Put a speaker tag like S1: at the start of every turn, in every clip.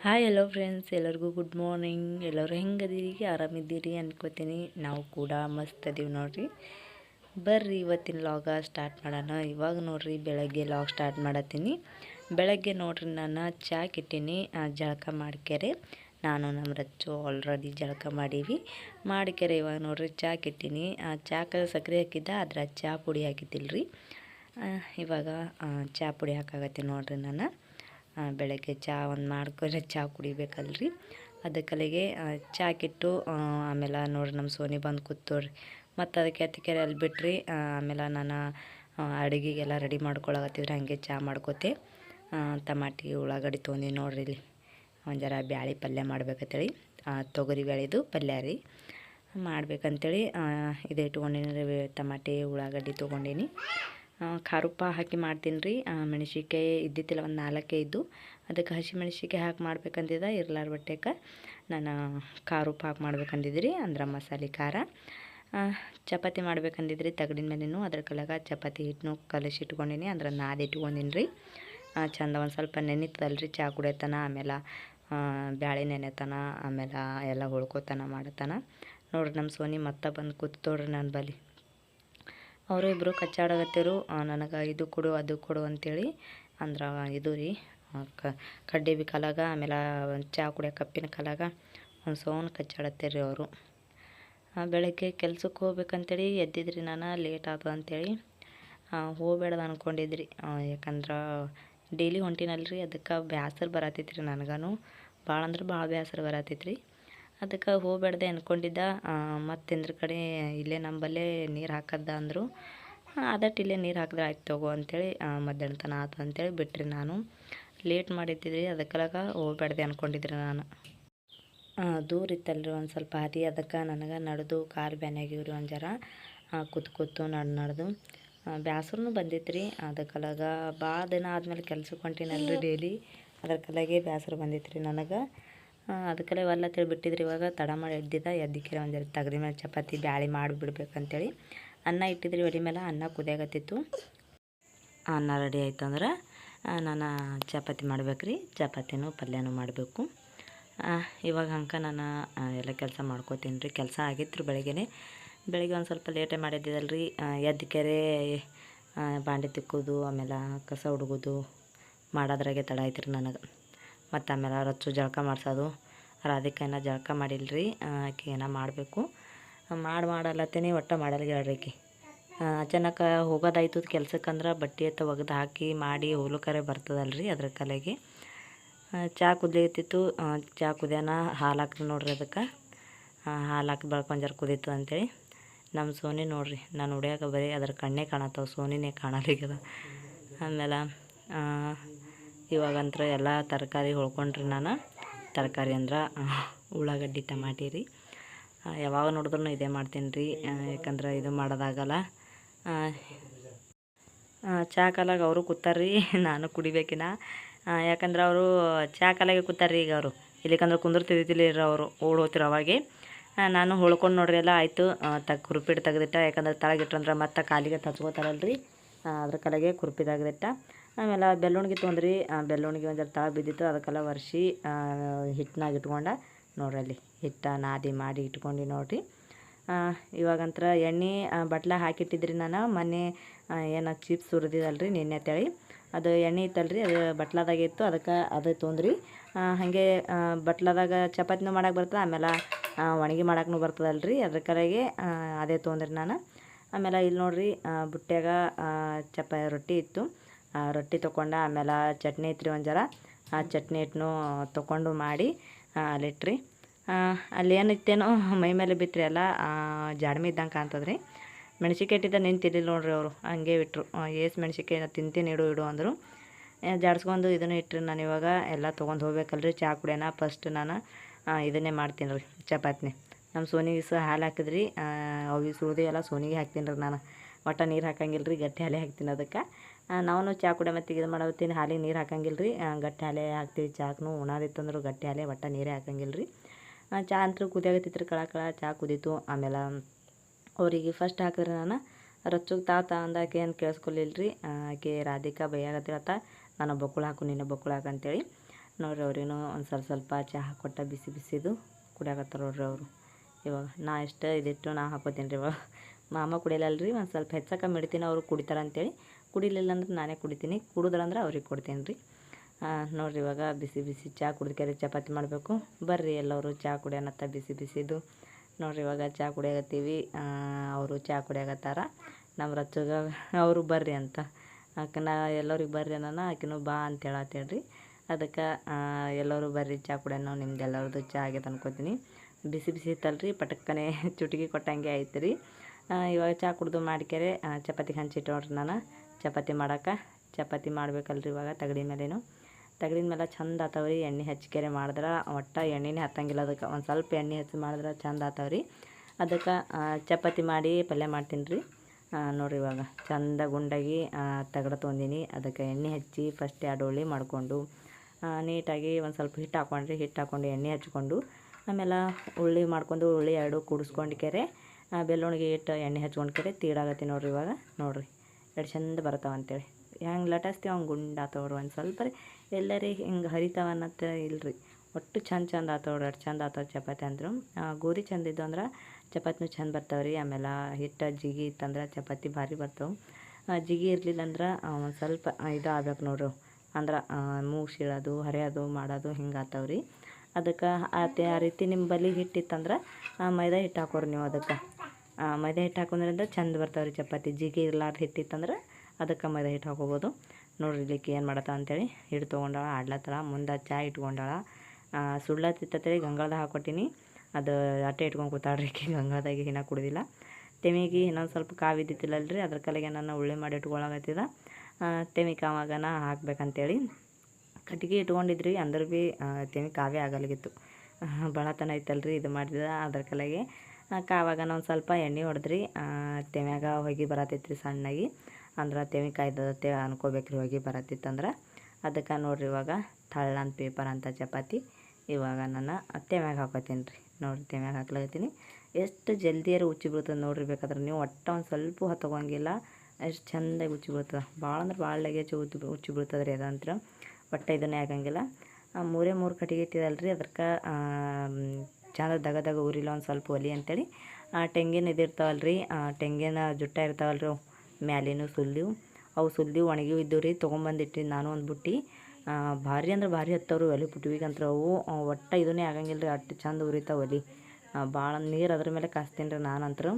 S1: Hi hello friends ಎಲ್ಲರಿಗೂ good morning ಎಲ್ಲರೂ ಹೆಂಗದೀರಿ? ಆರಾಮಿದ್ದೀರಿ ಅನ್ಕೋತೀನಿ. ನಾವು ಕೂಡ ಮಸ್ತ್ ಅದೀವಿ ನೋಡ್ರಿ. ಬರ್ರಿ ಇವತ್ತಿನ ಲಾಗ ಸ್ಟಾರ್ಟ್ ಮಾಡೋಣ. ಇವಾಗ ನೋಡ್ರಿ ಬೆಳಗ್ಗೆ ಲಾಗ್ ಸ್ಟಾರ್ಟ್ ಮಾಡತ್ತೀನಿ. ಬೆಳಗ್ಗೆ ನೋಡ್ರಿ ನಾನು ಚಾಕ್ ಕಿಟ್ಟೀನಿ ಆ, ಜಳಕ ಮಾಡ್ಕ್ಯಾರೆ ನಾನು ನಮ್ಮ ರಚ್ಚು ಆಲ್ರೆಡಿ ಜಳಕ ಮಾಡೀವಿ. ಮಾಡ್ಕ್ಯಾರೆ ಇವಾಗ ನೋಡ್ರಿ ಕಿಟ್ಟೀನಿ. ಆ, ಚಾಕ ಸಕ್ಕರೆ ಹಾಕಿದ್ದ ಅದ್ರ ಚಾ ಪುಡಿ ಹಾಕಿದ್ದಿಲ್ರಿ. ಆ, ಇವಾಗ ಚಹಾ ಪುಡಿ ಹಾಕಾಗತ್ತೀನಿ ನೋಡ್ರಿ ನಾನು. ಬೆಳಗ್ಗೆ ಚಾ ಒಂದು ಮಾಡ್ಕೊಂಡ್ರೆ ಚಾ ಕುಡಿಬೇಕಲ್ರಿ. ಅದಕ್ಕಲ್ಲಿಗೆ ಚಾ ಕಿಟ್ಟು ಆಮೇಲೆ ನೋಡ್ರಿ ನಮ್ಮ ಸೋನಿ ಬಂದು ಕೂತೋಡ್ರಿ ಮತ್ತು ಅದಕ್ಕೆ ಅತ್ತಿಕೆರೆ ಅಲ್ಲಿ ಬಿಟ್ರಿ ಆಮೇಲೆ ನಾನು ಅಡುಗೆಗೆಲ್ಲ ರೆಡಿ ಮಾಡ್ಕೊಳಕತ್ತಿದ್ರೆ ಹಾಗೆ ಚಾ ಮಾಡ್ಕೋತೆ. ಟಮಾಟಿ, ಉಳ್ಳಾಗಡ್ಡಿ ತೊಂದಿ ನೋಡ್ರಿ ಇಲ್ಲಿ. ಒಂದು ಜರ ಬ್ಯಾಳಿ ಪಲ್ಯ ಮಾಡ್ಬೇಕಂತೇಳಿ. ತೊಗರಿ ಬ್ಯಾಳಿದು ಪಲ್ಯ ರೀ. ಮಾಡ್ಬೇಕಂತೇಳಿ ಇದೇ ಇಟ್ಕೊಂಡಿನಿ ರೀ, ಟಮಾಟಿ, ಉಳ್ಳಾಗಡ್ಡಿ ತೊಗೊಂಡೀನಿ. ಖಾರುಪ್ಪ ಹಾಕಿ ಮಾಡ್ತೀನಿ ರೀ. ಮೆಣಸಿನ್ಕಾಯಿ ಇದ್ದಿತ್ತಿಲ್ಲ ಒಂದು ನಾಲ್ಕೇ ಇದ್ದು. ಅದಕ್ಕೆ ಹಸಿ ಮೆಣಸಿನ್ಕಾಯಿ ಹಾಕಿ ಮಾಡ್ಬೇಕಂದಿದ್ದ ಇರ್ಲಾರ ಬಟ್ಟೆಗೆ ನಾನು ಖಾರುಪ್ಪ ಹಾಕಿ ಮಾಡ್ಬೇಕಂದಿದ್ರಿ ಅಂದ್ರೆ ಮಸಾಲೆ ಖಾರ. ಚಪಾತಿ ಮಾಡ್ಬೇಕಂದಿದ್ರಿ ತಗಡಿನ ಮೇಲೇನು. ಅದ್ರ ಕಲಾಗ ಚಪಾತಿ ಹಿಟ್ಟನ್ನು ಕಲಸಿ ಇಟ್ಕೊಂಡಿನಿ, ಅಂದ್ರೆ ನಾದಿ ಇಟ್ಕೊಂಡಿನಿ ರೀ. ಚಂದ ಒಂದು ಸ್ವಲ್ಪ ನೆನಿತದಲ್ರಿ ಚಹಾ ಕುಡಿಯತನ, ಆಮೇಲೆ ಬ್ಯಾಳೆ ನೆನೆತನ, ಆಮೇಲೆ ಎಲ್ಲ ಹೊಳ್ಕೊತನ ಮಾಡತನ. ನೋಡ್ರಿ ನಮ್ಮ ಸೋನಿ ಮತ್ತೆ ಬಂದು ಕೂತ್ತೋಡ್ರಿ ನನ್ನ ಬಲಿ ಅವರು ಇಬ್ಬರು ಕಚ್ಚಾಡಕತ್ತಿರು ನನಗೆ ಇದು ಕೊಡು, ಅದು ಕೊಡು ಅಂತೇಳಿ ಅಂದ್ರೆ ಇದು ರೀ ಕ, ಕಡ್ಡಿ ಬಿ ಕಲಾಗ, ಆಮೇಲೆ ಚಹಾ ಕುಡಿಯೋ ಕಪ್ಪಿನ ಕಲಾಗ ಒಂದು ಸೌನ್ ಕಚ್ಚಾಡತ್ತೀರಿ ಅವರು. ಬೆಳಗ್ಗೆ ಕೆಲ್ಸಕ್ಕೆ ಹೋಗ್ಬೇಕಂತೇಳಿ ಎದ್ದಿದ್ರಿ ನಾನು ಲೇಟ್ ಆಯ್ತು ಅಂತೇಳಿ ಹೋಗ್ಬೇಡ್ದು ಅಂದ್ಕೊಂಡಿದ್ರಿ ಯಾಕಂದ್ರೆ ಡೈಲಿ ಹೊಂಟಿನಲ್ರಿ, ಅದಕ್ಕೆ ಬೇಸರ ಬರತ್ತೈತ್ರಿ ನನಗೂ ಭಾಳ ಅಂದ್ರೆ ಭಾಳ ಬೇಸರ ಬರತೈತ್ರಿ. ಅದಕ್ಕೆ ಹೋಗ್ಬೇಡ್ದೆ ಅಂದ್ಕೊಂಡಿದ್ದ ಮತ್ತು ಇಂದ್ರ ಕಡೆ ಇಲ್ಲೇ ನಂಬಲ್ಲೇ ನೀರು ಹಾಕದ್ದ ಅಂದರು. ಅದಟ್ಟು ಇಲ್ಲೇ ನೀರು ಹಾಕಿದ್ರೆ ಆಯ್ತು ತಗೋ ಅಂತೇಳಿ ಆ, ಮಧ್ಯಾಹ್ನ ತನ ಆತು ಅಂತೇಳಿ ಬಿಟ್ರಿ ನಾನು. ಲೇಟ್ ಮಾಡಿದ್ದಿದ್ರಿ ಅದಕ್ಕಲಾಗ ಹೋಗ್ಬಾರ್ದೆ ಅಂದ್ಕೊಂಡಿದ್ರಿ ನಾನು. ದೂರ ಇತ್ತಲ್ರಿ ಒಂದು ಸ್ವಲ್ಪ ಹಾದಿ ಅದಕ್ಕೆ ನನಗೆ ನಡೆದು ಕಾಲು ಬ್ಯಾನಾಗಿವ್ರಿ ಒಂದು ಜರ. ಕೂತು ಕೂತ್ ನಡ್ ನಡೆದು. ಬ್ಯಾಸರೂ ಬಂದಿತ್ತು ರೀ ಅದಕ್ಕಲಾಗ ಭಾಳ ದಿನ ಆದಮೇಲೆ ಕೆಲ್ಸಕ್ಕೆ ಹೊಂಟಿನಲ್ರಿ ಡೈಲಿ ಅದ್ರ ಕಲಾಗೆ ಬ್ಯಾಸರ ಬಂದಿತ್ತು ರೀ ನನಗೆ. ಅದಕ್ಕೆಲ್ಲ ಇವೆಲ್ಲ ತಿಳಿ ಬಿಟ್ಟಿದ್ರಿ. ಇವಾಗ ತಡ ಮಾಡಿ ಎದ್ದಿದ್ದ ಎದ್ದಿಕ್ಕಿರ ಒಂದು ತಗದಿ ಮೇಲೆ ಚಪಾತಿ, ಬ್ಯಾಳಿ ಮಾಡಿಬಿಡ್ಬೇಕಂತೇಳಿ ಅನ್ನ ಇಟ್ಟಿದ್ರಿ. ಒಲೆ ಮೇಲೆ ಅನ್ನ ಕುದಿಯಾಗತ್ತಿತ್ತು. ಅನ್ನ ರೆಡಿ ಆಯ್ತು ಅಂದ್ರೆ ನಾನು ಚಪಾತಿ ಮಾಡ್ಬೇಕ್ರಿ. ಚಪಾತಿನೂ ಪಲ್ಯನೂ ಮಾಡಬೇಕು. ಇವಾಗ ಹಂಗೆ ನಾನು ಎಲ್ಲ ಕೆಲಸ ಮಾಡ್ಕೋತೀನಿ ರೀ. ಕೆಲಸ ಆಗಿತ್ತು ರೀ ಬೆಳಿಗ್ಗೆ ಬೆಳಗ್ಗೆ ಒಂದು ಸ್ವಲ್ಪ ಲೇಟೇ ಮಾಡಿದ್ದಿದ್ದಲ್ರಿ ಎದ್ದು ಕೆರೆ ಬಾಂಡೆ ತಿಕ್ಕೋದು, ಆಮೇಲೆ ಕಸ ಹುಡುಗೋದು ಮಾಡೋದ್ರಾಗೆ ತಡ ಆಯ್ತು ರೀ ನನಗೆ. ಮತ್ತು ಆಮೇಲೆ ರಚ್ಚು ಜಳಕ ಮಾಡಿಸೋದು ರಾಧಿಕನ ಜಳಕ ಮಾಡಿಲ್ರಿ ಆಕೆ ಏನ ಮಾಡಬೇಕು. ಮಾಡಿ ಮಾಡಲತ್ತೇನೆ ಒಟ್ಟು ಮಾಡಲ್ಲ ಹೇಳ್ರಿ ಆಕೆ. ಅಚಾನಕ ಹೋಗೋದಾಯ್ತು ಕೆಲ್ಸಕ್ಕಂದ್ರೆ ಬಟ್ಟೆ ಒಗ್ದು ಹಾಕಿ ಮಾಡಿ ಹೋಲುಕರೆ ಬರ್ತದಲ್ರಿ ಅದ್ರ ಕಲೆಗೆ. ಚಹಾ ಕುದಿಯತ್ತಿತ್ತು ಆ, ಚಾ ಕುದಿಯೋಣ ಹಾಲು ಹಾಕ್ರಿ ನೋಡ್ರಿ ಅದಕ್ಕೆ. ಹಾಲು ಹಾಕಿ ಬೆಳ್ಕೊಂಡು ಜರ ಕುದೀತು ಅಂತೇಳಿ. ನಮ್ಮ ಸೋನಿ ನೋಡ್ರಿ ನಾನು ಉಡಿಯಾಕ ಬರೀ ಅದ್ರ ಕಣ್ಣೇ ಕಾಣತ್ತವ ಸೋನಿನೇ ಕಾಣಲಿಕ್ಕದ ಆಮೇಲೆ ಇವಾಗಂತ್ರ ಎಲ್ಲ ತರಕಾರಿ ಹೊಳ್ಕೊಂಡ್ರಿ ನಾನು. ತರಕಾರಿ ಅಂದ್ರೆ ಉಳ್ಳಾಗಡ್ಡಿ, ಟಮಾಟಿ ರೀ. ಯಾವಾಗ ನೋಡಿದ್ರು ಇದೇ ಮಾಡ್ತೀನಿ ರೀ. ಯಾಕಂದ್ರೆ ಇದು ಮಾಡೋದಾಗಲ್ಲ. ಚಾ ಕಾಲಾಗ ಅವರು ಕೂತಾರ್ರಿ, ನಾನು ಕುಡಿಬೇಕಿನ. ಯಾಕಂದ್ರೆ ಅವರು ಚಾ ಕಾಲಾಗೆ ಕೂತಾರ್ರಿ ಈಗ ಅವರು. ಇಲ್ಲಿಕಂದ್ರೆ ರೀ ಅವರು, ಓಡ್ ಅವಾಗೆ. ನಾನು ಹೊಳ್ಕೊಂಡು ನೋಡ್ರಿ ಎಲ್ಲ ಆಯಿತು. ತಗ್ ಕುರುಪಿಟ್ಟು ತೆಗೆದಿಟ್ಟ, ಯಾಕಂದ್ರೆ ತಳಗಿಟ್ರಂದ್ರೆ ಮತ್ತೆ ಕಾಲಿಗೆ ತಚ್ಕೋತಾರಲ್ರಿ. ಅದ್ರ ಕಲೆಗೆ ಕುರುಪಿ ತೆಗೆದಿಟ್ಟ ಆಮೇಲೆ ಬೆಳ್ಳುಣ್ಗಿ ತೊಂದ್ರಿ ಬೆಳ್ಳುಣ್ಗಿ ಒಂದು ತಾ ಬಿದ್ದಿತ್ತು ಅದಕ್ಕೆಲ್ಲ ಒರೆಸಿ ಹಿಟ್ಟನಾಗ ಇಟ್ಕೊಂಡ ನೋಡ್ರಲ್ಲಿ ಹಿಟ್ಟ ನಾದಿ ಮಾಡಿ ಇಟ್ಕೊಂಡು ನೋಡಿರಿ. ಆ, ಇವಾಗಂತ್ರ ಎಣ್ಣೆ ಆ, ಬಟ್ಲ ಹಾಕಿಟ್ಟಿದ್ರಿ ನಾನು. ಮೊನ್ನೆ ಏನು ಚಿಪ್ಸ್ ಹುರಿದಿದಲ್ರಿ ನಿನ್ನೆ ತಳಿ. ಅದು ಎಣ್ಣೆ ಇತ್ತಲ್ರಿ ಅದು ಬಟ್ಲದಾಗ ಇತ್ತು ಅದಕ್ಕೆ ಅದು ತೊಂದ್ರಿ. ಹಾಗೆ ಬಟ್ಲದಾಗ ಚಪಾತಿನೂ ಮಾಡಕ್ಕೆ ಬರ್ತದೆ ಆಮೇಲೆ ಆ, ಒಣಗಿ ಮಾಡಕ್ಕೂ ಬರ್ತದಲ್ರಿ. ಅದ್ರ ಕಡೆಗೆ ಅದೇ ತೊಂದ್ರಿ ನಾನು. ಆಮೇಲೆ ಇಲ್ಲಿ ನೋಡ್ರಿ ಆ, ಬುಟ್ಟ್ಯಾಗ ಆ, ಚಪ ರೊಟ್ಟಿ ಇತ್ತು. ಆ, ರೊಟ್ಟಿ ತೊಗೊಂಡು ಆಮೇಲೆ ಚಟ್ನಿ ಇತ್ತು ರೀ ಒಂದು ಜರ ಆ ಚಟ್ನಿ ಹಿಟ್ಟನ್ನು ತೊಗೊಂಡು ಮಾಡಿ ಅಲ್ಲಿಟ್ರಿ. ಅಲ್ಲಿ ಏನಿತ್ತೇನೋ ಮೈ ಮೇಲೆ ಬಿತ್ತರಿ ಎಲ್ಲ ಜಾಡ್ಮಿ ಇದ್ದಂಗೆ ಕಾಣ್ತದ್ರಿ. ಇಟ್ಟಿದ್ದ ನಿಂತಿದ್ದಿಲ್ಲ ನೋಡ್ರಿ ಅವರು, ಹಂಗೆ ಬಿಟ್ಟರು ಏಸ್ ಮೆಣಸಿಕಾಯಿ ನಾ ತಿಂತೀನಿ ಇಡು ಇಡು ಅಂದರು. ಜಾಡ್ಸ್ಕೊಂಡು ಇದನ್ನು ಇಟ್ಟರು ನಾನು ಇವಾಗ ಎಲ್ಲ ತೊಗೊಂಡು ಹೋಗ್ಬೇಕಲ್ರಿ, ಚಾ ಕುಡಿಯೋಣ ಫಸ್ಟ್ ನಾನು ಇದನ್ನೇ ಮಾಡ್ತೀನಿ ರೀ ಚಪಾತಿನೇ. ನಮ್ಮ ಸೋನಿಗೆ ಸಹ ಹಾಲು ಹಾಕಿದ್ರಿ ಅವು ಸುಳಿದು ಎಲ್ಲ ಸೋನಿಗೆ ಹಾಕ್ತೀನಿ ರೀ ನಾನು. ಒಟ್ಟು ನೀರು ಹಾಕಂಗಿಲ್ಲ ರೀ ಗಟ್ಟಿ ಹಾಲೇ ಹಾಕ್ತೀನಿ ಅದಕ್ಕೆ. ನಾವು ಚಹಾ ಕುಡಿಯೋ ಮತ್ತು ಇದು ಮಾಡತ್ತೀನಿ ಹಾಲಿಗೆ ನೀರು ಹಾಕಂಗಿಲ್ಲ ರೀ ಗಟ್ಟಿ ಹಾಲೆ ಹಾಕ್ತೀವಿ ಚಾಕ್ನು. ಉಣಾದಿತ್ತಂದ್ರೆ ಗಟ್ಟಿ ಹಾಲೆ, ಒಟ್ಟ ನೀರೇ ಹಾಕಂಗಿಲ್ಲ ರೀ ಚಹಾ ಅಂತೂ ಕುದಿಯಾಗತ್ತಿತ್ತು ರೀ ಕಳ ಕಳ, ಚಾ ಕುದೀತು. ಆಮೇಲೆ ಅವರಿಗೆ ಫಸ್ಟ್ ಹಾಕಿದ್ರೆ ನಾನು ರಚ್ಚುಗೆ ತಾ ತಾ ಅಂದಾಕೆ ಏನು ಕೇಳಿಸ್ಕೊಲಿಲ್ಲ ರೀ ಆಕೆ ರಾಧಿಕಾ ಬೈಯಾಗತ್ತಿರತ್ತ ನಾನು ಬೊಕ್ಕುಳ ಹಾಕು ನಿನ್ನ ಬೊಕ್ಕುಳ ಹಾಕು ಅಂತೇಳಿ. ನೋಡ್ರಿ ಅವ್ರಿಗೂ ಒಂದು ಸ್ವಲ್ಪ ಸ್ವಲ್ಪ ಚಹಾ ಕೊಟ್ಟ ಬಿಸಿ ಬಿಸಿದು ಕುಡಿಯಾಕತ್ತಾರ ನೋಡ್ರಿ ಅವರು. ಇವಾಗ ನಾ ಎಷ್ಟು ಇದಿಟ್ಟು ನಾ ಹಾಕೋತೀನಿ ರೀ ಇವಾಗ. ಮಾಮ ಕುಡಿಯಲ್ಲ ರೀ ಒಂದು ಸ್ವಲ್ಪ ಹೆಚ್ಚಕ್ಕೆ ಕಮ್ಮಿ ಇಡ್ತೀನಿ, ಅವರು ಕುಡಿತಾರ ಅಂತೇಳಿ. ಕುಡಿಲಿಲ್ಲ ಅಂದ್ರೆ ನಾನೇ ಕುಡಿತೀನಿ. ಕುಡಿದ್ರಂದ್ರೆ ಅವ್ರಿಗೆ ಕೊಡ್ತೀನಿ ರೀ. ನೋಡಿರಿ ಇವಾಗ ಬಿಸಿ ಬಿಸಿ ಚಹಾ ಕುಡ್ದ್ಕೆರೆ ಚಪಾತಿ ಮಾಡಬೇಕು. ಬರ್ರಿ ಎಲ್ಲರೂ ಚಹಾ ಕುಡಿಯೋಣತ್ತ ಬಿಸಿ ಬಿಸಿದು. ನೋಡಿರಿ ಇವಾಗ ಚಹಾ ಕುಡಿಯಾಗತ್ತೀವಿ ಅವರು ಚಹಾ ಕುಡಿಯಾಗತ್ತಾರ ನಮ್ಮ ರಚ್ಚಗ ಅವರು ಬರ್ರಿ ಅಂತ. ಆಕೆ ನಾ ಎಲ್ಲರಿಗೆ ಬರ್ರಿ ಅನ್ನೋಣ ಆಕಿನೂ ಬಾ ಅಂತ ಹೇಳತ್ತೇಳ್ರಿ. ಅದಕ್ಕೆ ಎಲ್ಲರೂ ಬರ್ರಿ ಚಹಾ ಕುಡಿಯೋಣ. ನಿಮ್ದು ಎಲ್ಲರದ್ದು ಚಹಾ ಆಗ್ಯದ ಅನ್ಕೋತೀನಿ. ಬಿಸಿ ಬಿಸಿ ಇತ್ತಲ್ರಿ ಪಟಕ್ಕನೆ ಚುಟುಕಿ ಕೊಟ್ಟಂಗೆ ಆಯ್ತು ರೀ. ಇವಾಗ ಚಹಾ ಕುಡ್ದು ಮಾಡ್ಕೆರೆ ಆ, ಚಪಾತಿ ಹಂಚಿಟ್ಟು ನೋಡ್ರಿ ನಾನು. ಚಪಾತಿ ಮಾಡಕ್ಕೆ. ಚಪಾತಿ ಮಾಡಬೇಕಲ್ರಿ ಇವಾಗ ತಗಡಿ ಮೇಲೇನು. ತಗಡಿನ ಮೇಲೆ ಚಂದ ಆತಾವ್ರಿ, ಎಣ್ಣೆ ಹಚ್ಚಿಕೆರೆ ಮಾಡಿದ್ರೆ. ಒಟ್ಟು ಎಣ್ಣೆನೇ ಹತ್ತಂಗಿಲ್ಲ ಅದಕ್ಕೆ. ಒಂದು ಸ್ವಲ್ಪ ಎಣ್ಣೆ ಹಚ್ಚಿ ಮಾಡಿದ್ರೆ ಚಂದ ಆತಾವ್ರಿ. ಅದಕ್ಕೆ ಚಪಾತಿ ಮಾಡಿ ಪಲ್ಯ ಮಾಡ್ತೀನಿ ರೀ ನೋಡಿರಿ ಇವಾಗ. ಚಂದ ಗುಂಡಾಗಿ ತಗಡ ತೊಗೊಂಡಿನಿ ಅದಕ್ಕೆ ಎಣ್ಣೆ ಹಚ್ಚಿ ಫಸ್ಟ್ ಎರಡು ಉಳ್ಳಿ ಮಾಡಿಕೊಂಡು ನೀಟಾಗಿ ಒಂದು ಸ್ವಲ್ಪ ಹಿಟ್ಟು ಹಾಕ್ಕೊಂಡ್ರಿ ಹಿಟ್ಟು ಹಾಕ್ಕೊಂಡು ಎಣ್ಣೆ ಹಚ್ಕೊಂಡು, ಆಮೇಲೆ ಉಳ್ಳಿ ಮಾಡ್ಕೊಂಡು ಉಳ್ಳಿ ಎರಡು ಕೂಡಿಸ್ಕೊಂಡು ಕೆರೆ ಬೆಳ್ಳುಳ್ಳಿಗೆ ಇಟ್ಟು ಎಣ್ಣೆ ಹಚ್ಕೊಂಡು ಕೆರೆ, ತೀಡಾಗತ್ತೆ ನೋಡ್ರಿ ಇವಾಗ. ನೋಡ್ರಿ. ಎರಡು ಚಂದ ಬರ್ತಾವ ಅಂತೇಳಿ. ಹೆಂಗೆ ಲಟಾಸ್ತೀವಿ ಹಂಗೆ ಗುಂಡಾತವ್ರು ಒಂದು ಸ್ವಲ್ಪ ರೀ. ಎಲ್ಲರಿ ಹಿಂಗೆ ಹರಿತಾವ ಇಲ್ರಿ. ಒಟ್ಟು ಚಂದ ಚಂದ ಆತವ್ರಿ ಎರಡು ಚಂದ ಆತವ್ ಚಪಾತಿ ಅಂದರು. ಗೋಧಿ ಚಂದ ಇದ್ದು ಅಂದ್ರೆ ಚಪಾತಿನೂ ಚಂದ ಬರ್ತಾವೆ ರೀ. ಆಮೇಲೆ ಹಿಟ್ಟು, ಜಿಗಿ ಇತ್ತಂದ್ರೆ ಚಪಾತಿ ಭಾರಿ ಬರ್ತಾವೆ. ಜಿಗಿ ಇರಲಿಲ್ಲ ಅಂದ್ರೆ ಒಂದು ಸ್ವಲ್ಪ ಇದು ಆಗ್ಬೇಕು ನೋಡ್ರಿ. ಅಂದ್ರೆ ಮೂಗು ಸೀಳೋದು ಹರಿಯೋದು, ಮಾಡೋದು ಹಿಂಗೆ ಆತಾವ್ರಿ ಅದಕ್ಕೆ ಅದೇ ಆ ರೀತಿ ನಿಮ್ಮ ಬಲಿ ಹಿಟ್ಟಿತ್ತಂದ್ರೆ ಮೈದಾ ಹಿಟ್ಟು ಹಾಕೋರಿ ನೀವು ಅದಕ್ಕೆ. ಮೈದಾ ಹಿಟ್ಟು ಹಾಕೊಂಡ್ರಿಂದ ಚಂದ ರೀ ಚಪಾತಿ. ಜಿಗಿ ಇರ್ಲಾರ್ದು ಹಿಟ್ಟಿತ್ತಂದ್ರೆ ಅದಕ್ಕೆ ಮೈದಾ ಹಿಟ್ಟು ಹಾಕೋಬೋದು. ನೋಡಿರಿ ಇಲ್ಲಿಕ್ಕೆ ಏನು ಮಾಡತ್ತ ಅಂತೇಳಿ ಹಿಟ್ಟು ತೊಗೊಂಡಾಳ, ಆಡ್ಲತ್ತಳ, ಮುಂದೆ ಚಾ ಇಟ್ಕೊಂಡಾಳ. ಸುಳ್ಳತ್ತಿತ್ತೇಳಿ ಗಂಗಾಳದಾಗ ಹಾಕೊಟ್ಟಿನಿ. ಅದು ಅಟ್ಟೆ ಇಟ್ಕೊಂಡು ಕೂತಾಡ್ರಿ ಗಂಗಾಳದಾಗೆ ಇನ್ನೂ ಕುಡ್ದಿಲ್ಲ. ತೆಮಿಗೆ ಇನ್ನೊಂದು ಸ್ವಲ್ಪ ಕಾವು ರೀ ಅದ್ರ ಕಲೆಗೆ ನಾನು ಉಳ್ಳಿ ಮಾಡಿ ಇಟ್ಕೊಳಕತ್ತಿದ. ತೆಮಿ ಕಾವಾಗನ ಹಾಕ್ಬೇಕಂತೇಳಿ ಕಟ್ಟಿಗೆ ಇಟ್ಕೊಂಡಿದ್ರಿ, ಅಂದ್ರೆ ಭೀ ತೆಮಿ ಕಾವೇ ಆಗಲಿಗಿತ್ತು. ಬಳತನ ಐತಲ್ರಿ, ಇದು ಮಾಡಿದ ಅದ್ರ ಕಲೆಗೆ. ಕಾವಾಗನ ನಾನು ಸ್ವಲ್ಪ ಎಣ್ಣೆ ಹೊಡೆದ್ರಿ ತೆಮ್ಯಾಗ ಹೋಗಿ ಬರತೈತ್ರಿ ಸಣ್ಣಾಗಿ. ಅಂದ್ರೆ ತೆವಿ ಕಾಯ್ದತೆ ಅನ್ಕೋಬೇಕ್ರಿ ಹೋಗಿ ಬರತ್ತಿತ್ತಂದ್ರೆ ಅದಕ್ಕೆ ನೋಡ್ರಿ ಇವಾಗ ತಳ್ಳಂತ ಪೇಪರ್ ಅಂತ ಚಪಾತಿ. ಇವಾಗ ನಾನು ತೆಮ್ಯಾಗ ಹಾಕೋತೀನಿ ರೀ ನೋಡ್ರಿ ತೆಮ್ಯಾಗ ಹಾಕ್ಲಾಗತ್ತೀನಿ ಎಷ್ಟು ಜಲ್ದಿಯಾರು ಉಚ್ಚಿ ಬೀಳ್ತದೆ ನೋಡ್ರಿ ಬೇಕಾದ್ರೆ ನೀವು ಒಟ್ಟು ಒಂದು ಸ್ವಲ್ಪ ಹೊತ್ತೋಗಂಗಿಲ್ಲ ಎಷ್ಟು ಚೆಂದಾಗಿ ಉಚ್ಚಿ ಬೀಳ್ತದೆ. ಭಾಳ ಅಂದ್ರೆ ಭಾಳ ಲಗೇಜ್ ಉಚ್ಚಿ ಉಚ್ಚಿ ಬೀಳ್ತದೆ ರೀ ಅದಂತ್ರ. ಒಟ್ಟು ಇದನ್ನೇ ಆಗಂಗಿಲ್ಲ ಮೂರೇ ಮೂರು ಕಟ್ಟಿಗೆ ಇಟ್ಟಿದಲ್ರಿ. ಅದಕ್ಕೆ ಚಂದ ದಗ ದಗ ಉರಿಲ್ಲ ಒಂದು ಸ್ವಲ್ಪ ಒಲಿ ಅಂತೇಳಿ. ಆ ತೆಂಗಿನ ಇದಿರ್ತಾವಲ್ಲ ರೀ ತೆಂಗಿನ ಜುಟ್ಟ ಇರ್ತಾವಲ್ಲ ರೀ ಮ್ಯಾಲಿನೂ ಸುಲ್ದಿವು ಅವು ಸುಲ್ದಿ ಒಣಗಿವು ಇದ್ದು ರೀ ತೊಗೊಂಬಂದಿಟ್ಟು ನಾನು ಒಂದು ಬುಟ್ಟಿ. ಆ, ಭಾರಿ ಅಂದ್ರೆ ಭಾರಿ ಹತ್ತವ್ರು ಒಲೆ ಪುಟ್ವಿಗಂತ್ರ ಅವು. ಒಟ್ಟ ಇದನ್ನೇ ಆಗಂಗಿಲ್ಲ ರೀ ಅಷ್ಟು ಚಂದ ಉರಿತಾವ ಒಲಿ. ಭಾಳ ನೀರು ಅದ್ರ ಮೇಲೆ ಕಾಸ್ತೀನಿ ರೀ ನಾನಂತರೂ.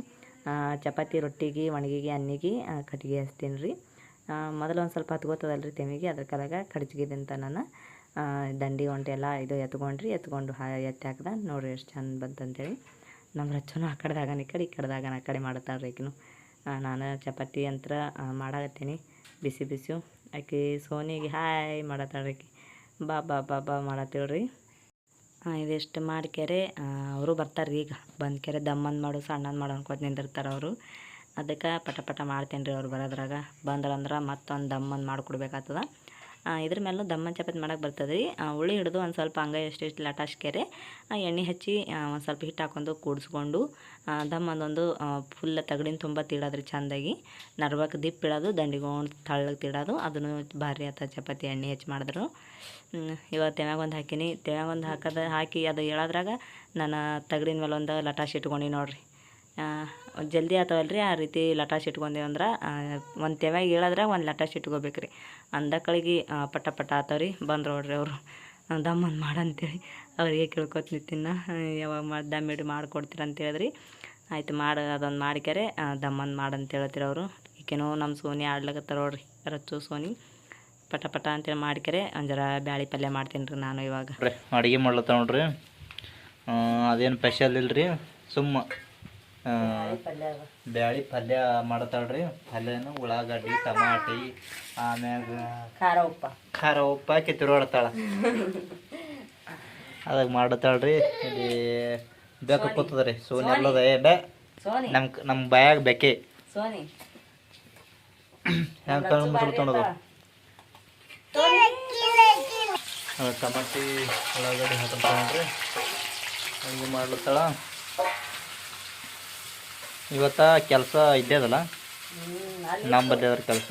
S1: ಚಪಾತಿ ರೊಟ್ಟಿಗೆ ಒಣಗಿಗೆ ಅನ್ನಿಗೆ ಕಟ್ಗೆ ಹಚ್ತೀನಿ ರೀ. ಮೊದಲು ಒಂದು ಸ್ವಲ್ಪ ಹತ್ಕೋತದಲ್ಲ ರೀ ತೆಮಿಗೆ ಅದ್ರ ಕಲಾಗ ಕಡ್ಚಿಗಿದಂತ ನಾನು. ಆ, ದಂಡಿ ಹೊಂಟೆ ಎಲ್ಲ ಇದು ಎತ್ಕೊಂಡ್ರಿ, ಎತ್ಕೊಂಡು ಹಾ, ಎತ್ತಿ ಹಾಕ್ದ, ನೋಡ್ರಿ ಎಷ್ಟು ಚಂದ ಬಂತಂತೇಳಿ. ನಮ್ಮ ರಚ್ಚನು ಆ ಕಡೆದಾಗನ ಈ ಕಡೆ, ಈ ಕಡೆದಾಗನ ಆ ಕಡೆ ಮಾಡ್ತಾಳ್ರಿ ಈಗಿನೂ ನಾನು ಚಪಾತಿ ಯಂತ್ರ ಮಾಡಾಕತ್ತೀನಿ. ಬಿಸಿ ಬಿಸಿ ಆಕೆ ಸೋನಿಗೆ ಹಾಯ್ ಮಾಡತ್ತಾಳ್ರಿ ಆಕಿ ಬಾ ಬಾ ಬಾ ಬಾ ಮಾಡತ್ತೇಳ್ರಿ. ಇದಿಷ್ಟು ಮಾಡ್ಕೆರೆ ಅವರು ಬರ್ತಾರೆ ಈಗ. ಬಂದು ಕೆರೆ ದಮ್ಮಂದು ಮಾಡು ಸಣ್ಣನ ಮಾಡು ಅನ್ಕೋತ ನಿಂದಿರ್ತಾರೆ ಅವರು. ಅದಕ್ಕೆ ಪಟ ಪಟ ಮಾಡ್ತೇನೆ ರೀ ಅವ್ರು ಬರೋದ್ರಾಗ. ಬಂದ್ರಂದ್ರೆ ಮತ್ತೊಂದು ದಮ್ಮನ್ ಮಾಡಿಕೊಡ್ಬೇಕಾಗ್ತದ. ಇದ್ರ ಮೇಲೂ ದಮ್ಮನ್ ಚಪಾತಿ ಮಾಡೋಕೆ ಬರ್ತದೆ ರೀ ಉಳ್ಳಿ ಹಿಡಿದು ಒಂದು ಸ್ವಲ್ಪ ಹಂಗೆ ಎಷ್ಟೆಷ್ಟು ಲಟಾಶ್ಕೆರೆ ಎಣ್ಣೆ ಹಚ್ಚಿ ಒಂದು ಸ್ವಲ್ಪ ಹಿಟ್ಟು ಹಾಕೊಂಡು ಕೂಡಿಸ್ಕೊಂಡು ದಮ್ಮಂದೊಂದು ಫುಲ್ ತಗಡಿನ ತುಂಬ ತೀಡೋದ್ರಿ ಚೆಂದಾಗಿ. ನರ್ವಕ್ಕೆ ದಿಪ್ಪ ಇಡೋದು ದಂಡಿಗೊಂಡು ತಳ್ಳಗೆ ತೀಡೋದು, ಅದನ್ನು ಭಾರಿ ಆತ ಚಪಾತಿ ಎಣ್ಣೆ ಹೆಚ್ಚು ಮಾಡಿದ್ರು. ಇವಾಗ ಹಾಕೀನಿ. ತೆಮ್ಯಾಗ ಒಂದು ಹಾಕೋದು, ಹಾಕಿ ಅದು ಹೇಳೋದ್ರಾಗ ನಾನು ತಗಡಿನ ಮೇಲೆ ಒಂದು ಲಟಾಶ್ ಇಟ್ಕೊಂಡು ನೋಡ್ರಿ. ಜಲ್ದಿ ಆತವಲ್ಲ ರೀ ಆ ರೀತಿ ಲಟಾಸ್ ಇಟ್ಕೊಂಡೇವು ಅಂದ್ರೆ ಒಂದು ತೆವ್ಯಾಗ ಹೇಳಿದ್ರೆ ಒಂದು ಲಟಾಸ್ ಇಟ್ಕೋಬೇಕು ರೀ ಅಂದಕ್ಕಳಿಗೆ ಪಟ ಪಟ ಆತವ್ರಿ ಬಂದ್ರು ನೋಡ್ರಿ ಅವರು. ದಮ್ಮನ್ ಮಾಡಂತೇಳಿ, ಅವ್ರಿಗೆ ಕೇಳ್ಕೊತ ತಿನ್ನ ಯಾವಾಗ ಮಾಡಿ, ದಮ್ ಇಡು ಮಾಡಿಕೊಡ್ತೀರ ಅಂತೇಳಿದ್ರಿ ಆಯ್ತು ಮಾಡಿ, ಅದೊಂದು ಮಾಡಿಕ್ಯಾರೆ ದಮ್ಮನ್ ಮಾಡಂತ ಹೇಳ್ತೀರ ಅವರು. ಈಕೆನೋ ನಮ್ಮ ಸೋನಿ ಆಡ್ಲಕತ್ತಾರ ನೋಡ್ರಿ, ರಚ್ಚು ಸೋನಿ. ಪಟ ಪಟ ಅಂತೇಳಿ ಮಾಡ್ಕ್ಯಾರೆ ಒಂಜರ ಜರ ಬ್ಯಾಳಿ ಪಲ್ಯ ಮಾಡ್ತೀನಿ ರೀ ನಾನು ಇವಾಗ.
S2: ಅಡುಗೆ ಮಾಡ್ಲತ್ತ ನೋಡ್ರಿ. ಅದೇನು ಸ್ಪೆಷಲ್ ಇಲ್ರಿ, ಸುಮ್ಮ. ಬ್ಯಾಳಿ ಪಲ್ಯ ಮಾಡ್ತಾಳ್ರಿ. ಪಲ್ಯನು ಉಳ್ಳಾಗಡ್ಡಿ ಟಮಾಟಿ ಆಮ್ಯಾಗ
S1: ಖಾರ ಉಪ್ಪ.
S2: ಖಾರ ಉಪ್ಪ ಹಾಕಿ ತಿರುಗಾಡ್ತಾಳ. ಅದಾಗ ಮಾಡತಾಳ್ರಿ. ಇಲ್ಲಿ ಬೇಕ ಕೂತದ್ರಿ. ಸೋನಿ ಎಲ್ಲದ ಏ ಬೇ.
S1: ಸೋನಿ.
S2: ನಮ್ ನಮ್ಮ ಬಾಯಾಗ ಬೆಕ್ಕೆ.
S1: ಸೋನಿ.
S2: ಹೆಂಗೆ ತಗೊಂಡ್ಬಿಡ್ತಾಣದು ಟಮಾಟಿ ಉಳ್ಳಾಗಡ್ಡಿ ಹಾಕೊಂಡ್ರಿ ಹಂಗೆ ಮಾಡ್ಲತ್ತಾಳ. ಇವತ್ತ ಕೆಲಸ ಇದ್ದೇದಲ್ಲ ನಮ್ಮ ಬಲ್ಲಿ ಅದ್ರ ಕೆಲಸ.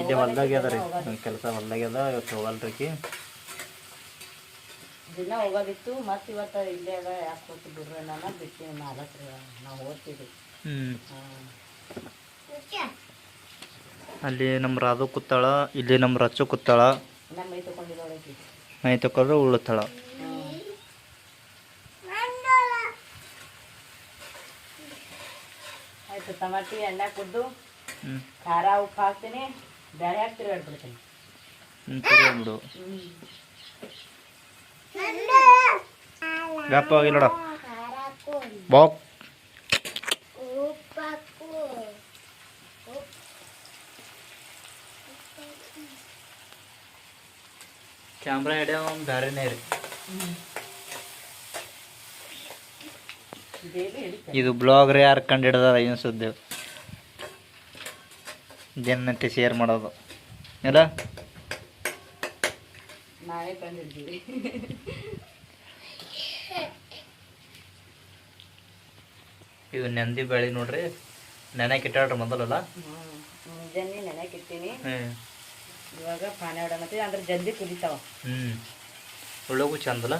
S2: ಇದೆ ಹೊಲ್ದಾಗೆ ಅದ ರೀ. ಕೆಲಸ ಹೊಲ್ದಾಗೆ ಅದ ಇವತ್ತು ಹೋಗಲ್ರಿ
S1: ದಿನ ಹೋಗೋದಿತ್ತು ಮತ್ತೆ ಇವತ್ತು ಇಲ್ಲೇ ಅದ ಯಾಕೆ ಹೋಗ್ತಿ ಬಿಡ್ರಿ ನಾನು ಬಿಟ್ಟು ಮಾಲಕ್ರಿ ನಾವು ಓದ್ತಿದ್ವಿ
S2: ಹ್ಞೂ ಅಲ್ಲಿ ನಮ್ಮ ರಾಧು ಕೂತಾಳ ಇಲ್ಲಿ ನಮ್ಮ ರಚ್ಚು ಕೂತಾಳ
S1: ಮೈ ತಗೊಂಡಿರೋಳಕಿ
S2: ಮೈ ತಕೊಂಡ್ರೆ ಉಳ್ತಾಳ
S1: ಆಯ್ತು ಟಮಾಟಿ ಎಣ್ಣೆ ಕುದ್ದು
S2: ಹ್ಞೂ
S1: ಖಾರ ಉಪ್ಪು ಹಾಕ್ತೀನಿ. ಬೇಳೆ ಹಾಕಿ ತಿರುಗಾಡ್ಬಿಡ್ತೀನಿ
S2: ಹ್ಞೂ ಬಿಡು. ಗಪ್ಪ ಆಗಿಲ್ಲಡ ಬಾಕ್ ಕ್ಯಾಮ್ರಾ ಹಿಡಿಯೋ ಬೇರೆನೇ ರೀ
S1: ಡೈಲಿ ಹಿಡಿತೀನಿ
S2: ಇದು ಬ್ಲಾಗ್ ರೀ ಯಾರು ಕಂಡು ಹಿಡ್ದಾರ ಏನು ಸುದ್ದಿ. ಜನತೆ ಶೇರ್ ಮಾಡೋದು. ಇಲ್ಲ? ಇದು ನೆಂದಿ ಬೆಳೆ ನೋಡ್ರಿ. ನೆನೆ ಇಟ್ಟಾಡ್ರಿ ಮೊದಲಲ್ಲ.
S1: ಮುಂಜಾನೆ ನೆನೆಕ್ ಇಟ್ಟಿನಿ ಇವಾಗ ಪಾನಿ ಹೊಡಮತ್ತೀವಿ ಅಂದ್ರೆ ಜಲ್ದಿ ಕುದಿತಾವ.
S2: ಹ್ಞೂ ಒಳ್ಳಗೂ ಚಂದಲ್ಲ?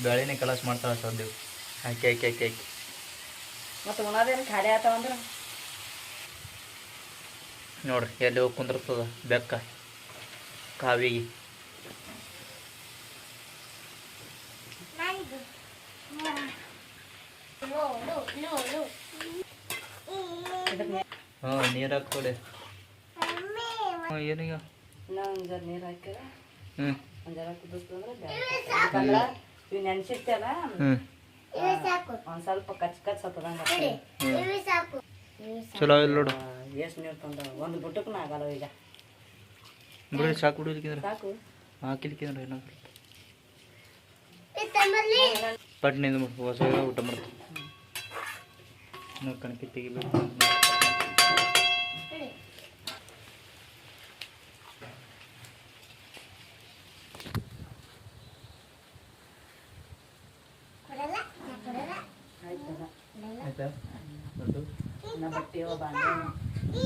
S2: ಬೆಳೆನೇ ಕೆಲಸ ಮಾಡ್ತಾಳೆ ಸದ್ಯ ಹಾಕಿ ಹಾಕಿ ಹಾಕಿ ಹಾಕಿ
S1: ಮತ್ತು ಉಣದೇನು ಖಾಲಿ ಆತಾವ ಅಂದ್ರೆ?
S2: ನೋಡ್ರಿ ಎಲ್ಲಿ ಹೋಗಿ ಕುಂದಿರ್ತದ ಬೆಕ್ಕ. ಕಾವಿಗೆ. ಹ್ಞೂ ನೀರು ಹಾಕ್ಕೊಡಿ. ಹಾಂ ಏನೀಗ? ಹ್ಞೂ.
S1: ಇವು ಒಂದು ಸ್ವಲ್ಪ ಕಚ್ ಕಚ್ ಹತ್ತದಂಗ
S2: ಚಲೋ ಇಲ್ಲ ನೋಡು.
S1: ಎಷ್ಟು ನೀರು ತಂದ ಒಂದು ಗುಟ್ಟಕ್ಕೂ ಆಗಲ್ಲ ಈಗ.
S2: ಬಿಡಿ ಸಾಕು ಬಿಡಿಲಿಕ್ಕಿದ್ರೆ
S1: ಸಾಕು.
S2: ಹಾಕಿಲಿಕ್ಕಿದ್ರೆ ಏನಾದ್ರು ಪಟ್ ನಿಂದು ಮಾಡಿ. ಹೊಸ ಊಟ ಮಾಡ್ತೀನಿ. ನಾವು ಕಣಕ್ಕೆ ತೆಗಿಬೇಕು
S1: ಆಯ್ತದ
S2: ಆಯ್ತಾ ದೊಡ್ಡ
S1: ಇನ್ನ ಬಟ್ಟೆ ಅವ ಬಾಂಡೆ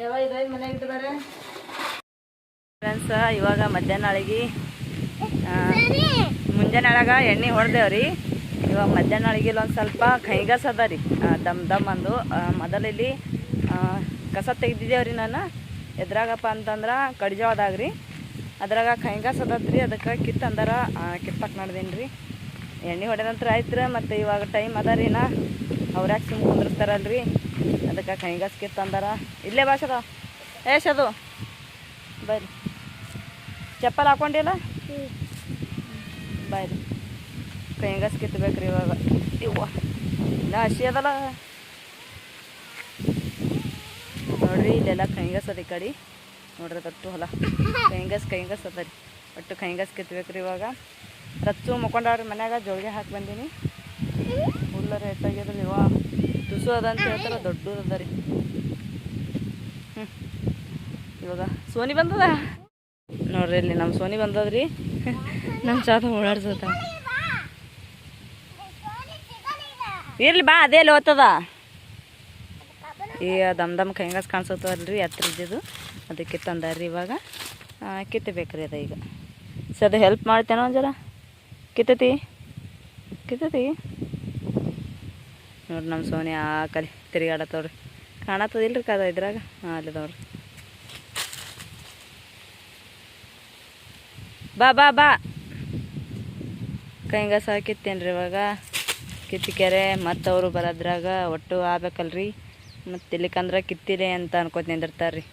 S1: ಯಾವ ಇದು? ಮನೆಗೆ ಇಟ್ಟಿದ್ದಾರೆ ಫ್ರೆಂಡ್ಸ್ ಇವಾಗ ಮಧ್ಯಾಹ್ನ ಅಳಿಗೆ ಮುಂಜಾನೆ ಒಳಗೆ ಎಣ್ಣೆ ಹೊಡೆದೇವ್ರಿ ಇವಾಗ ಮಧ್ಯಾಹ್ನ ಅಳಿಗೆ ಒಂದು ಸ್ವಲ್ಪ ಕೈಗಸ ಅದ ರೀ. ದಮ್ ದಮ್ ಅಂದು. ಮೊದಲಿಲ್ಲಿ ಕಸ ತೆಗ್ದಿದ್ದೇವ್ರಿ ನಾನು. ಎದ್ರಾಗಪ್ಪ ಅಂತಂದ್ರೆ ಕಡ್ಜಾವದಾಗ ರೀ. ಅದ್ರಾಗ ಕೈಗಾಸ್ ಅದತ್ರಿ ಅದಕ್ಕೆ ಕಿತ್ತು ಅಂದಾರ ಕಿತ್ತಕ್ಕೆ ನಡ್ದೀನಿ ರೀ. ಎಣ್ಣೆ ಹೊಡೆದ ನಂತರ ಆಯ್ತು ರೀ ಮತ್ತು ಇವಾಗ ಟೈಮ್ ಅದ ರೀ ನಾ. ಅವ್ರ್ಯಾಕೆ ಸುಮ್ಮ ಕುಂದಿರ್ತಾರಲ್ರಿ ಅದಕ್ಕೆ ಕೈಗಾಸ್ ಕಿತ್ತು ಅಂದಾರ ಇಲ್ಲೇ ಭಾಷದ ಏಷದು ಬರ್ರಿ ಚಪ್ಪಲ್ ಹಾಕೊಂಡಿಲ್ಲ? ಬರ್ರಿ ಕೈಗಾಸ್ ಕಿತ್ಬೇಕ್ರಿ ಇವಾಗ. ಇವ್ವ. ಇಲ್ಲ ಹಸಿ ಅದಲ್ಲ. ನೋಡ್ರಿ, ಇಲ್ಲೆಲ್ಲ ಕೈಗಾಸ್ ಅದ ಈ ಕಡೆ. ನೋಡ್ರಿ ತಟ್ಟು ಹೊಲ. ಕೈಂಗಸ್ ಕೈಂಗಸ್ ಅದ ಒಟ್ಟು ಕೈಗಾಸ್ ಕಿತ್ಬೇಕ್ರಿ ಇವಾಗ. ರಚ್ಚು ಮುಕೊಂಡವ್ರಿ ಮನ್ಯಾಗ ಜೋಳಿಗೆ ಹಾಕಿ ಬಂದೀನಿ. ಹುಲ್ಲ ರೇಟ್ ಆಗ್ಯದ ರೀ ವಾ ತುಸು ಅದ ಅಂತ ಹೇಳ್ತಾರ ದೊಡ್ಡದು ಅದ ರೀ. ಹ್ಞೂ ಇವಾಗ ಸೋನಿ ಬಂದದ? ನೋಡ್ರಿ ಇಲ್ಲಿ ನಮ್ಮ ಸೋನಿ ಬಂದದ್ರಿ. ನಮ್ಮ ಚಾತ ಓಡಾಡ್ಸತ್ತ ಇರ್ಲಿ ಬಾ ಅದೇ ಲೋತದ ಈ ಈಗ ದಮ್ ದಮ್ ಕೈಂಗಸ್ ಕಾಣಿಸತ್ತಲ್ರಿ ಹತ್ರ ಇದ್ದಿದ್ದು ಅದಕ್ಕೆ ತಂದಾರ್ರಿ ಇವಾಗ. ಕಿತ್ತಬೇಕ್ರಿ ಅದ ಈಗ. ಸರ್ ಅದು ಹೆಲ್ಪ್ ಮಾಡ್ತೇನೋ ಒಂದ್ ಜರ. ಕಿತ್ತತಿ? ಕಿತ್ತತಿ? ನೋಡ್ರಿ ನಮ್ಮ ಸೋನಿ ಆ ಕಲಿ ತಿರುಗಾಡತ್ತವ್ರಿ ಕಾಣತ್ತದಿಲ್ರಿ ಕದ ಇದ್ರಾಗ? ಹಾಂ ನೋಡ್ರಿ. ಬಾ ಬಾ ಬಾ. ಕೈಂಗಸ ಕಿತ್ತೇನ್ರಿ ಇವಾಗ? ಕಿತ್ತಿಕೆರೆ ಮತ್ತು ಅವರು ಬರೋದ್ರಾಗ ಒಟ್ಟು ಆಗ್ಬೇಕಲ್ರಿ. ಮತ್ತು ಇಲ್ಲಿಕಂದ್ರೆ ಕಿತ್ತಿಲೆ ಅಂತ ಅನ್ಕೋತ ನಿಂದಿರ್ತಾರೆ ರೀ